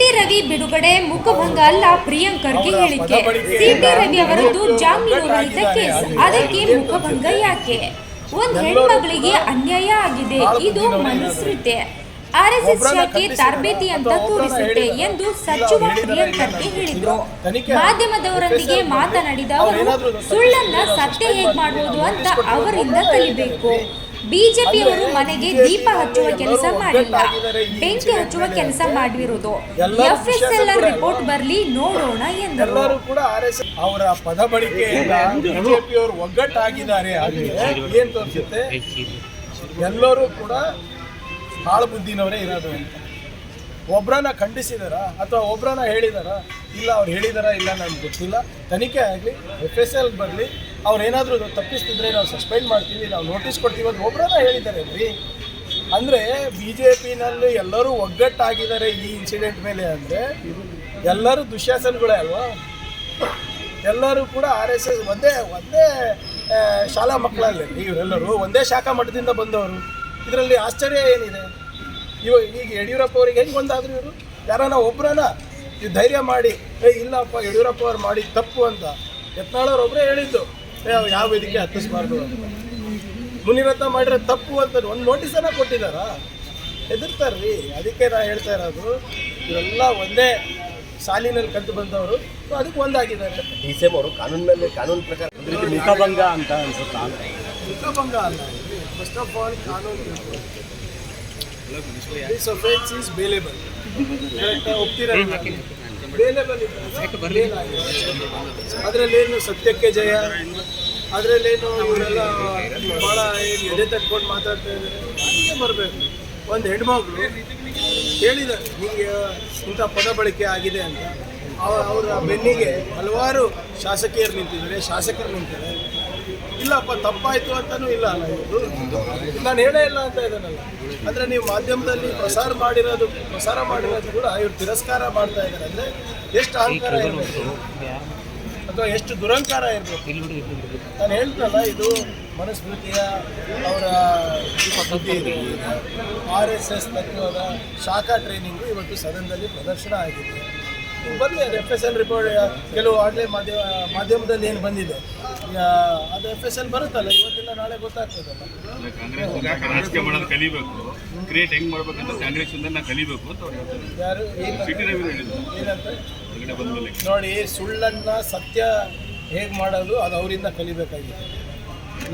City Ravi ಬಿಡುಗಡೆ ಮುಖಭಂಗ ಅಲ್ಲ ಪ್ರಿಯಾಂಕರ್ಗೆ ಹೇಳಿಕೆ. ಸಿಟಿ ರವಿ ಅವರದ್ದು ಜಾಮೀನು ರಹಿತ ಕೇಸ್. ಅದಕ್ಕೆ ಮುಖಭಂಗ ಯಾಕೆ? ಒಂದ್ ಹೆಣ್ಮಗಳಿಗೆ ಅನ್ಯಾಯ ಆಗಿದೆ. ಇದು ಮನಸ್ಸೃತೆ ಆರ್ ಎಸ್ ಎಸ್ ಶಾಖೆ ತರಬೇತಿ ಅಂತ ತೋರಿಸುತ್ತೆ ಎಂದು ಸಚಿವ ಪ್ರಿಯಾಂಕರ್ಗೆ ಹೇಳಿದ್ರು. ಮಾಧ್ಯಮದವರೊಂದಿಗೆ ಮಾತನಾಡಿದ ಅವರು ಸುಳ್ಳನ್ನ ಸತ್ಯ ಹೇಗ್ ಮಾಡುವುದು ಅಂತ ಅವರಿಂದ ಕಲಿಬೇಕು ಬಿಜೆಪಿಯವರು ಮನೆಗೆ ದೀಪ ಹಚ್ಚುವ ಕೆಲಸ ಮಾಡಿಲ್ಲ. ಬೆಂಕಿ ಹಚ್ಚುವ ಕೆಲಸ ಮಾಡಿರುವುದು ಎಫ್ ಎಸ್ ಎಲ್ ರಿಪೋರ್ಟ್ ಬರಲಿ ನೋಡೋಣ ಎಂದರು. ಎಲ್ಲರೂ ಕೂಡ ಆರ್ ಎಸ್ ಅವರ ಪದ ಬಳಕೆಯಿಂದ ಬಿಜೆಪಿಯವರು ಒಗ್ಗಟ್ಟಾಗಿದ್ದಾರೆ. ಏನ್ ತೋರಿಸುತ್ತೆ? ಎಲ್ಲರೂ ಕೂಡ ಹಾಳು ಬುದ್ಧಿನವರೇ ಇರೋದು ಅಂತ. ಒಬ್ರನ್ನ ಖಂಡಿಸಿದಾರ ಅಥವಾ ಒಬ್ರನ್ನ ಹೇಳಿದಾರ? ಇಲ್ಲ ಅವ್ರು ಹೇಳಿದಾರ ಇಲ್ಲ ನಮ್ಗೆ ಗೊತ್ತಿಲ್ಲ. ತನಿಖೆ ಆಗಲಿ ಎಫ್ ಎಸ್ ಎಲ್ ಬರಲಿ ಅವ್ರು ಏನಾದರೂ ತಪ್ಪಿಸ್ತಿದ್ರೆ ನಾವು ಸಸ್ಪೆಂಡ್ ಮಾಡ್ತೀವಿ, ನಾವು ನೋಟಿಸ್ ಕೊಡ್ತೀವಿ ಅಂತ ಒಬ್ಬರನ್ನ ಹೇಳಿದ್ದಾರೆ ರೀ. ಅಂದರೆ ಬಿ ಜೆ ಪಿನಲ್ಲಿ ಎಲ್ಲರೂ ಒಗ್ಗಟ್ಟಾಗಿದ್ದಾರೆ ಈ ಇನ್ಸಿಡೆಂಟ್ ಮೇಲೆ ಅಂದರೆ, ಎಲ್ಲರೂ ದುಶ್ಯಾಸನಗಳೇ ಅಲ್ವಾ? ಎಲ್ಲರೂ ಕೂಡ ಆರ್ ಎಸ್ ಎಸ್ ಒಂದೇ ಒಂದೇ ಶಾಲಾ ಮಕ್ಕಳಲ್ಲಿ ಇವರೆಲ್ಲರೂ, ಒಂದೇ ಶಾಖಾ ಮಠದಿಂದ ಬಂದವರು. ಇದರಲ್ಲಿ ಆಶ್ಚರ್ಯ ಏನಿದೆ? ಇವ, ಈಗ ಯಡಿಯೂರಪ್ಪ ಅವರಿಗೆ ಹೆಂಗೆ ಒಂದಾದ್ರು ಇವರು? ಯಾರನ್ನ ಒಬ್ಬರನ್ನ ಧೈರ್ಯ ಮಾಡಿ, ಏ, ಇಲ್ಲಪ್ಪ ಯಡಿಯೂರಪ್ಪ ಅವ್ರು ಮಾಡಿ ತಪ್ಪು ಅಂತ ಯತ್ನಾಳವ್ರು ಒಬ್ಬರೇ ಹೇಳಿದ್ದು. ಯಾವ ವೇದಿಕೆ ಹತ್ತಿಸ್ಬಾರ್ದು ಅಂತ ಮುನಿರತ್ನ ಮಾಡಿರೋ ತಪ್ಪು ಅಂತ ಒಂದು ನೋಟಿಸನ್ನು ಕೊಟ್ಟಿದ್ದಾರಾ? ಹೆದರ್ತಾರ್ರಿ. ಅದಕ್ಕೆ ನಾ ಹೇಳ್ತಾ ಇರೋದು ಇವೆಲ್ಲ ಒಂದೇ ಸಾಲಿನಲ್ಲಿ ಕಲ್ತು ಬಂದವರು ಸೊ ಅದಕ್ಕೆ ಒಂದಾಗಿದ್ದಾರೆ. ಡಿ ಸಿ ಎಂ ಅವರು ಕಾನೂನು ಮೇಲೆ ಕಾನೂನು ಪ್ರಕಾರ ಮುಖಭಂಗ ಅಂತ ಅನ್ಸುತ್ತಾ? ಅಂತ ಚಿತ್ರಭಂಗ ಅಲ್ಲ. ಫಸ್ಟ್ ಆಫ್ ಆಲ್ ಕಾನೂನು ದಿಸ್ ಒಫೆನ್ಸ್ ಈಸ್ ಬೇಲೇಬಲ್ ಒಪ್ತೀರ ಅದರಲ್ಲೇನು ಸತ್ಯಕ್ಕೆ ಜಯ ಅದರಲ್ಲೇನು ಇವರೆಲ್ಲ ಭಾಳ ಏನು ಎದೆ ತಟ್ಕೊಂಡು ಮಾತಾಡ್ತಾ ಇದ್ದಾರೆ. ಹೀಗೆ ಬರಬೇಕು. ಒಂದು ಹೆಣ್ಮಗಳು ಹೇಳಿದ್ದಾರೆ ನಿಮಗೆ ಇಂಥ ಪದ ಬಳಕೆ ಆಗಿದೆ ಅಂತ. ಅವ- ಅವರ ಬೆನ್ನಿಗೆ ಹಲವಾರು ಶಾಸಕಿಯರು ನಿಂತಿದ್ದಾರೆ ಶಾಸಕರು ನಿಂತಿದ್ದಾರೆ. ಇಲ್ಲಪ್ಪ ತಪ್ಪಾಯ್ತು ಅಂತಾನೂ ಇಲ್ಲ ಅಲ್ಲ ಇವರು ನಾನು ಹೇಳೇ ಇಲ್ಲ ಅಂತ ಇದ್ದಾನಲ್ಲ. ಅಂದ್ರೆ ನೀವು ಮಾಧ್ಯಮದಲ್ಲಿ ಪ್ರಸಾರ ಮಾಡಿರೋದು ಪ್ರಸಾರ ಮಾಡಿರೋದು ಕೂಡ ಇವ್ರು ತಿರಸ್ಕಾರ ಮಾಡ್ತಾ ಇದ್ದಾರೆ. ಅಂದರೆ ಎಷ್ಟು ಅಹಂಕಾರ ಇರಬೇಕು? ಅಥವಾ ಎಷ್ಟು ದುರಂಕಾರ ಇರಬೇಕು? ನಾನು ಹೇಳ್ತಲ್ಲ ಇದು ಮನುಸ್ಮೃತಿಯ ಅವರ ಆರ್ ಎಸ್ ಎಸ್ ತತ್ವದ ಶಾಖಾ ಟ್ರೈನಿಂಗು ಇವತ್ತು ಸದನದಲ್ಲಿ ಪ್ರದರ್ಶನ ಆಗಿದೆ. ಬರಲಿ ಅದು ಎಫ್ ಎಸ್ ಎಲ್ ರಿಪೋರ್ಟ್ ಕೆಲವು ಆನ್ಲೈನ್ ಮಾಧ್ಯಮ ಮಾಧ್ಯಮದಲ್ಲಿ ಏನು ಬಂದಿದೆ. ಅದು ಎಫ್ ಎಸ್ ಎಲ್ ಬರುತ್ತಲ್ಲ ಇವತ್ತಿಲ್ಲ ನಾಳೆ ಗೊತ್ತಾಗ್ತದಲ್ಲ. ರಾಜಕೀಯ ಮಾಡೋದು ಕಲಿಬೇಕು. ಕ್ರಿಯೇಟ್ ಹೆಂಗ್ ಮಾಡ್ಬೇಕಂತ ಕಾಂಗ್ರೆಸ್ ಇಂದ ಕಲಿಬೇಕು ಅಂತ ಅವ್ರು ಹೇಳ್ತಾರೆ. ಯಾರು? ಸಿಟಿ ರವಿ ಹೇಳಿದ್ರು. ಏನಂತ? ಹೊರಗಡೆ ಬಂದ್ಮೇಲೆ ನೋಡಿ ಸುಳ್ಳನ್ನು ಸತ್ಯ ಹೇಗೆ ಮಾಡೋದು ಅದು ಅವರಿಂದ ಕಲಿಬೇಕಾಗಿದೆ.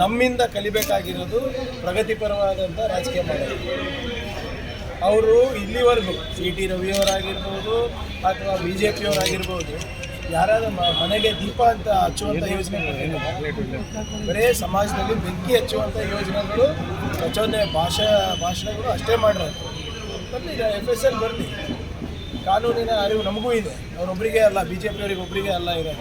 ನಮ್ಮಿಂದ ಕಲಿಬೇಕಾಗಿರೋದು ಪ್ರಗತಿಪರವಾದಂಥ ರಾಜಕೀಯ ಮಾಡೋದು. ಅವರು ಇಲ್ಲಿವರೆಗೂ ಸಿ ಟಿ ರವಿಯವರಾಗಿರ್ಬೋದು ಅಥವಾ ಬಿ ಜೆ ಪಿಯವರಾಗಿರ್ಬೋದು ಯಾರಾದ್ರೂ ಮ- ಮನೆಗೆ ದೀಪ ಅಂತ ಹಚ್ಚುವಂಥ ಯೋಜನೆ ಬರೇ ಸಮಾಜದಲ್ಲಿ ಬೆಂಕಿ ಹಚ್ಚುವಂಥ ಯೋಜನೆಗಳು ಪ್ರಚೋದನೆ ಭಾಷಾ ಭಾಷಣಗಳು ಅಷ್ಟೇ ಮಾಡಿರೋದು. ಬರಲಿ ಎಫ್ ಎಸ್ ಎಲ್ ಬರಲಿ ಕಾನೂನಿನ ಅರಿವು ನಮಗೂ ಇದೆ. ಅವರೊಬ್ಬರಿಗೆ ಅಲ್ಲ ಬಿ ಜೆ ಪಿಯವರಿಗೆ ಒಬ್ಬರಿಗೆ ಅಲ್ಲ ಇದೆ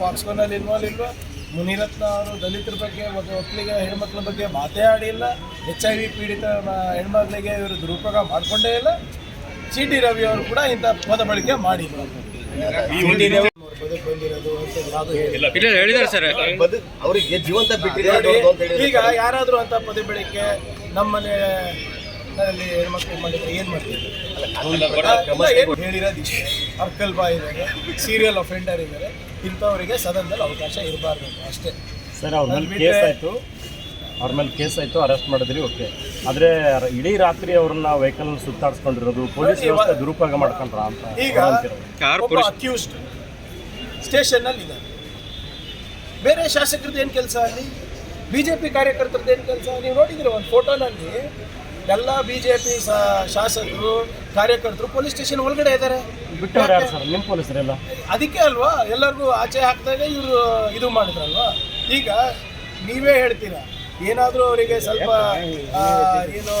ಪಾಕ್ಸ್ಕೋನಲ್ಲಿ ಇನ್ವಾಲ್ವ್ ಇಲ್ವಾ? ಮುನಿರತ್ನ ಅವರು ದಲಿತರ ಬಗ್ಗೆ ಒಂದು ಒಕ್ಕಲಿಗ ಹೆಣ್ಮಕ್ಳ ಬಗ್ಗೆ ಮಾತೇ ಆಡಿಲ್ಲ ಎಚ್ ಐ ವಿ ಪೀಡಿತ ಹೆಣ್ಮಕ್ಳಿಗೆ ಇವರು ದುರುಪಯೋಗ ಮಾಡಿಕೊಂಡೇ ಇಲ್ಲ. ಸಿ ಟಿ ರವಿ ಅವರು ಕೂಡ ಇಂಥ ಪದ ಬಳಕೆ ಮಾಡಿಲ್ಲ ಅವರಿಗೆ ಜೀವಂತ ಈಗ ಯಾರಾದರೂ ಅಂತ ಪದ ಬೆಳಿಗ್ಗೆ ನಮ್ಮನೆ ಅಲ್ಲಿ ಹೆಣ್ಮಕ್ಳು ಮಾಡಿದ್ರೆ ಏನು ಮಾಡ್ತೀವಿ ಹೇಳಿರೋದು ಅರ್ಕಲ್ ಬಾಯ್ ಇದ್ದಾರೆ ಸೀರಿಯಲ್ ಅಫೆಂಡರ್ ಇದ್ದಾರೆ. ಇಂಥವರಿಗೆ ಸದನದಲ್ಲಿ ಅವಕಾಶ ಇರಬಾರ್ದು ಅಷ್ಟೇ. ಸರ್ ಅವ್ರ ಮೇಲೆ ಕೇಸ್ ಆಯಿತು. ಅವ್ರ ಮೇಲೆ ಕೇಸ್ ಆಯಿತು ಅರೆಸ್ಟ್ ಮಾಡಿದ್ರಿ ಓಕೆ. ಆದರೆ ಇಡೀ ರಾತ್ರಿ ಅವ್ರನ್ನ ವೆಹಿಕಲ್ ಸುತ್ತಾಡಿಸ್ಕೊಂಡಿರೋದು ಪೊಲೀಸ್ ವ್ಯವಸ್ಥೆ ದುರುಪಯೋಗ ಮಾಡ್ಕೊಂಡ್ರ ಅಂತ ಈಗ. ಒಬ್ಬ ಅಕ್ಯೂಸ್ಡ್ ಸ್ಟೇಷನ್ನಲ್ಲಿ ಇದ್ದಾರೆ. ಬೇರೆ ಶಾಸಕರದ್ದು ಏನು ಕೆಲಸ ಆಗಲಿ ಬಿ ಜೆ ಪಿ ಕಾರ್ಯಕರ್ತರದ್ದು ಏನು ಕೆಲಸ ನೀವು ನೋಡಿದ್ರೆ ಒಂದು ಫೋಟೋನಲ್ಲಿ ಎಲ್ಲ ಬಿ ಜೆ ಪಿ ಶಾಸಕರು ಕಾರ್ಯಕರ್ತರು ಪೊಲೀಸ್ ಸ್ಟೇಷನ್ ಒಳಗಡೆ ಇದ್ದಾರೆ. ಬಿಟ್ಟವ್ರು ಯಾರು ಸರ್? ನಿಮ್ಮ ಪೊಲೀಸರೆಲ್ಲ? ಅದಕ್ಕೆ ಅಲ್ವಾ? ಎಲ್ಲರಿಗೂ ಆಚೆ ಹಾಕಿದಾಗ ಇವರು ಇದು ಮಾಡಿದ್ರಲ್ವಾ? ಈಗ ನೀವೇ ಹೇಳ್ತೀರಾ? ಏನಾದರೂ ಅವರಿಗೆ ಸ್ವಲ್ಪ ಆ, ಏನು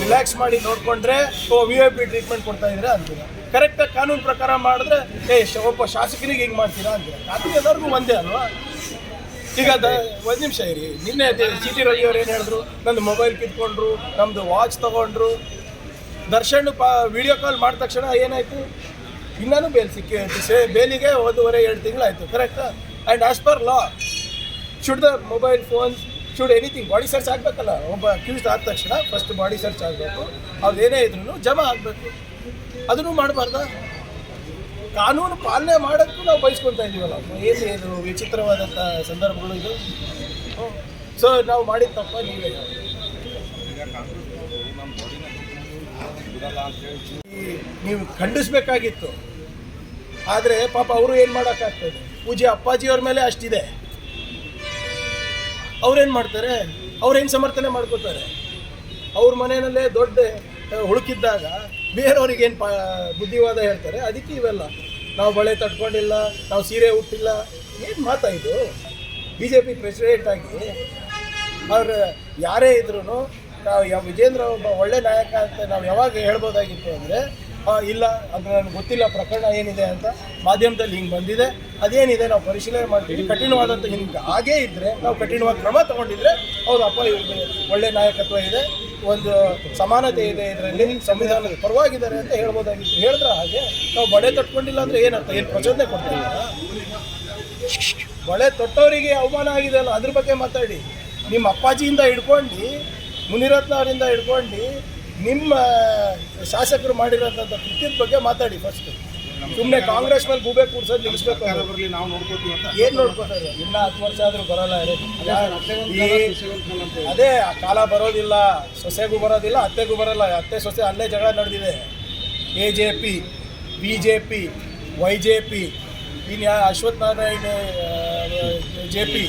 ರಿಲ್ಯಾಕ್ಸ್ ಮಾಡಿ ನೋಡಿಕೊಂಡ್ರೆ oh V I P treatment ಕೊಡ್ತಾ ಇದ್ರೆ ಅಂತೀರಾ? ಕರೆಕ್ಟಾಗಿ ಕಾನೂನು ಪ್ರಕಾರ ಮಾಡಿದ್ರೆ ಏ ಶ- ಒಬ್ಬ ಶಾಸಕನಿಗೆ ಹಿಂಗೆ ಮಾಡ್ತೀರಾ ಅಂತೀರಾ? ಕಾನೂನು ಎಲ್ಲರಿಗೂ ಒಂದೇ ಅಲ್ವಾ? ಈಗ ಒಂದ್ ನಿಮಿಷ ಇರಿ. ನಿನ್ನೆ ಸಿ ಟಿ ರವಿ ಅವ್ರು ಏನು ಹೇಳಿದ್ರು? ನಂದು ಮೊಬೈಲ್ ಕಿತ್ಕೊಂಡ್ರು, ನಮ್ದು ವಾಚ್ ತಗೊಂಡ್ರು. ದರ್ಶನ್ ವಿಡಿಯೋ ಕಾಲ್ ಮಾಡಿದ ತಕ್ಷಣ ಏನಾಯಿತು? ಇನ್ನೂ ಬೇಲ್ ಸಿಕ್ಕಿ ಸೇ ಬೇಲಿಗೆ ಒಂದೂವರೆ ಎರಡು ತಿಂಗಳಾಯಿತು correct and as per law should the mobile phone should anything body search ಆಗಬೇಕಲ್ಲ? ಒಬ್ಬ ಅಕ್ಯೂಸ್ಡ್ ಆದ ತಕ್ಷಣ ಫಸ್ಟ್ ಬಾಡಿ ಸರ್ಚ್ ಆಗಬೇಕು. ಅವ್ರು ಏನೇ ಇದ್ರು ಜಮಾ ಆಗಬೇಕು. ಅದನ್ನು ಮಾಡಬಾರ್ದ? ಕಾನೂನು ಪಾಲನೆ ಮಾಡೋಕ್ಕೂ ನಾವು ಬಯಸ್ಕೊತಾ ಇದೀವಲ್ಲ. ಏನು ಇದು ವಿಚಿತ್ರವಾದಂಥ ಸಂದರ್ಭಗಳು ಇದು? ಸೊ ನಾವು ಮಾಡಿದ ತಪ್ಪ ನೀವೇ. ನೀವು ಖಂಡಿಸ್ಬೇಕಾಗಿತ್ತು. ಆದರೆ ಪಾಪ ಅವರು ಏನು ಮಾಡೋಕ್ಕಾಗ್ತದೆ? ಪೂಜೆ ಅಪ್ಪಾಜಿಯವ್ರ ಮೇಲೆ ಅಷ್ಟಿದೆ. ಅವ್ರೇನು ಮಾಡ್ತಾರೆ? ಅವ್ರೇನು ಸಮರ್ಥನೆ ಮಾಡ್ಕೋತಾರೆ? ಅವ್ರ ಮನೆಯಲ್ಲೇ ದೊಡ್ಡ ಹುಡುಕಿದ್ದಾಗ ಬೇರೆಯವ್ರಿಗೆ ಏನು ಪಾ, ಬುದ್ಧಿವಾದ ಹೇಳ್ತಾರೆ, ಅದಕ್ಕೆ ಇವೆಲ್ಲ. ನಾವು ಬಳೆ ತಟ್ಕೊಂಡಿಲ್ಲ, ನಾವು ಸೀರೆ ಉಟ್ಟಿಲ್ಲ, ಏನು ಮಾತಾ ಇದು? ಬಿ ಜೆ ಪಿ ಪ್ರೆಸಿಡೆಂಟ್ ಆಗಿ ಅವರು ಯಾರೇ ಇದ್ರೂ ನಾವು ಯಾವ ವಿಜೇಂದ್ರ ಒಬ್ಬ ಒಳ್ಳೆ ನಾಯಕ ಅಂತ ನಾವು ಯಾವಾಗ ಹೇಳ್ಬೋದಾಗಿತ್ತು ಅಂದರೆ ಇಲ್ಲ, ಅಂದರೆ ನನಗೆ ಗೊತ್ತಿಲ್ಲ ಪ್ರಕರಣ ಏನಿದೆ ಅಂತ ಮಾಧ್ಯಮದಲ್ಲಿ ಹಿಂಗೆ ಬಂದಿದೆ, ಅದೇನಿದೆ ನಾವು ಪರಿಶೀಲನೆ ಮಾಡ್ತೀವಿ ಕಠಿಣವಾದಂಥ ಹಿಂಗೆ ಹಾಗೇ ಇದ್ದರೆ ನಾವು ಕಠಿಣವಾದ ಕ್ರಮ ತಗೊಂಡಿದ್ರೆ ಹೌದಪ್ಪ ಇವ್ರಿಗೆ ಒಳ್ಳೆ ನಾಯಕತ್ವ ಇದೆ ಒಂದು ಸಮಾನತೆ ಇದೆ ಇದರಲ್ಲಿ, ಸಂವಿಧಾನದ ಪರವಾಗಿದ್ದಾರೆ ಅಂತ ಹೇಳ್ಬೋದಾಗಿತ್ತು. ಹೇಳಿದ್ರೆ ಹಾಗೆ, ನಾವು ಬಳೆ ತಟ್ಕೊಂಡಿಲ್ಲ ಅಂದರೆ ಏನಂತ ಏನು ಪ್ರಚೋದನೆ ಕೊಡ್ತಿಲ್ಲ ಬಳೆ ತೊಟ್ಟವರಿಗೆ ಅವಮಾನ ಆಗಿದೆ ಅಲ್ಲ, ಅದ್ರ ಬಗ್ಗೆ ಮಾತಾಡಿ. ನಿಮ್ಮ ಅಪ್ಪಾಜಿಯಿಂದ ಹಿಡ್ಕೊಂಡು, ಮುನಿರತ್ನ ಅವರಿಂದ ಹಿಡ್ಕೊಂಡು, ನಿಮ್ಮ ಶಾಸಕರು ಮಾಡಿರೋಂಥ ಕೃತ್ಯದ ಬಗ್ಗೆ ಮಾತಾಡಿ ಫಸ್ಟ್ ಸುಮ್ಮನೆ ಕಾಂಗ್ರೆಸ್ ಮೇಲೆ ಗೂಬೆ ಕೂರ್ಸೋದು ನಿಲ್ಲಿಸ್ಬೇಕು ಬರಲಿ ನಾವು ನೋಡ್ಕೋತೀವಿ ಅಂತ. ಏನ್ ನೋಡ್ಕೋತಾರೆ ಇನ್ನ ಹತ್ತು ವರ್ಷ ಆದ್ರೂ ಬರಲ್ಲ ಅದೇ ಆ ಕಾಲ ಬರೋದಿಲ್ಲ ಸೊಸೆಗೂ ಬರೋದಿಲ್ಲ ಅತ್ತೆಗೂ ಬರಲ್ಲ. ಅತ್ತೆ ಸೊಸೆ ಅಲ್ಲೇ ಜಗಳ ನಡೆದಿದೆ. A J P B J P Y J P ಇನ್ನು ಯಾ ಅಶ್ವಥ್ ನಾರಾಯಣ ಜೆ ಪಿ.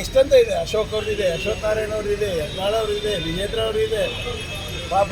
ಎಷ್ಟಂತ ಇದೆ? ಅಶೋಕ್ ಅವ್ರದ್ದಿದೆ ಅಶ್ವಥ್ ನಾರಾಯಣ ಅವ್ರದ್ದಿದೆ ಯತ್ನಾಳ್ ಅವ್ರದ್ದಿದೆ ವಿಜೇಂದ್ರ ಅವ್ರದ್ದಿದೆ. ಪಾಪ